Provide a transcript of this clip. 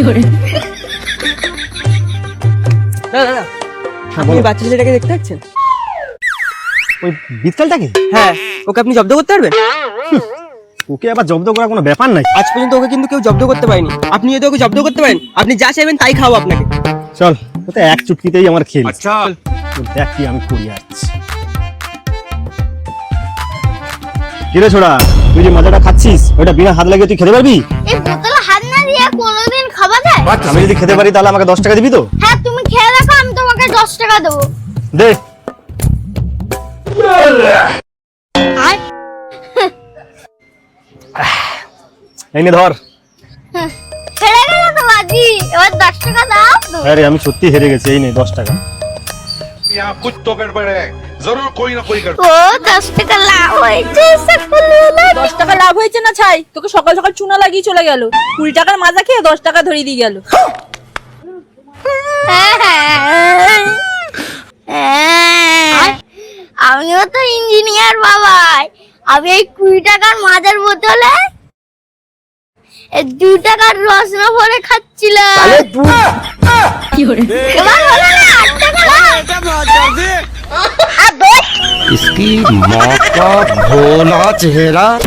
আপনি হ্যাঁ, বাচ্চা ছেলেটাকে দেখতে পাচ্ছেন? ওই হ্যাঁ ওকে আপনি জব্দ করতে পারবেন? ওকে আবার জব্দ করা কোনো ব্যাপার নাই? আজ পর্যন্ত ওকে কিন্তু কেউ জব্দ করতে পারেনি। আপনি যদি ওকে জব্দ করতে পারেন আপনি যা চাইবেন তাই খাও আপনাকে। চল ও তো এক চুটকিতেই আমার খেল। আচ্ছা, চল। দেখ কি আমি করি আজ। কিরে ছোড়া তুই যে মজাটা খাচ্ছিস ওটা বিনা হাত লাগিয়ে তুই খেতে পারবি? এই বোতল কোনোদিন খাওয়া যায়? আমি যদি খেতে পারি তাহলে আমাকে দশ টাকা দিবি তো? হ্যাঁ তুমি খেয়ে রাখো আমি তোমাকে দশ টাকা দে। এই নে ধর। হেরে গেল তো বাজি। এবার দশ টাকা দাও আরে আমি সত্যি হেরে গেছি। এই নে দশ টাকা। জরুর কই না কই ও দশ টাকা লাভ হয়েছে দশ টাকা লাভ হয়েছে না ছাই? তোকে সকাল সকাল চুনা লাগিয়ে চলে গেল। কুড়ি টাকার মাজা খেয়ে দশ টাকা ধরিয়ে দিয়ে গেল। হ্যাঁ, আমিও তো ইঞ্জিনিয়ার বাবাই। আমি এই কুড়ি টাকার মাজার বোতলে দু টাকার রসনা ভরে খাচ্ছিলাম। কি হলো इसकी माँ का भोला चेहरा।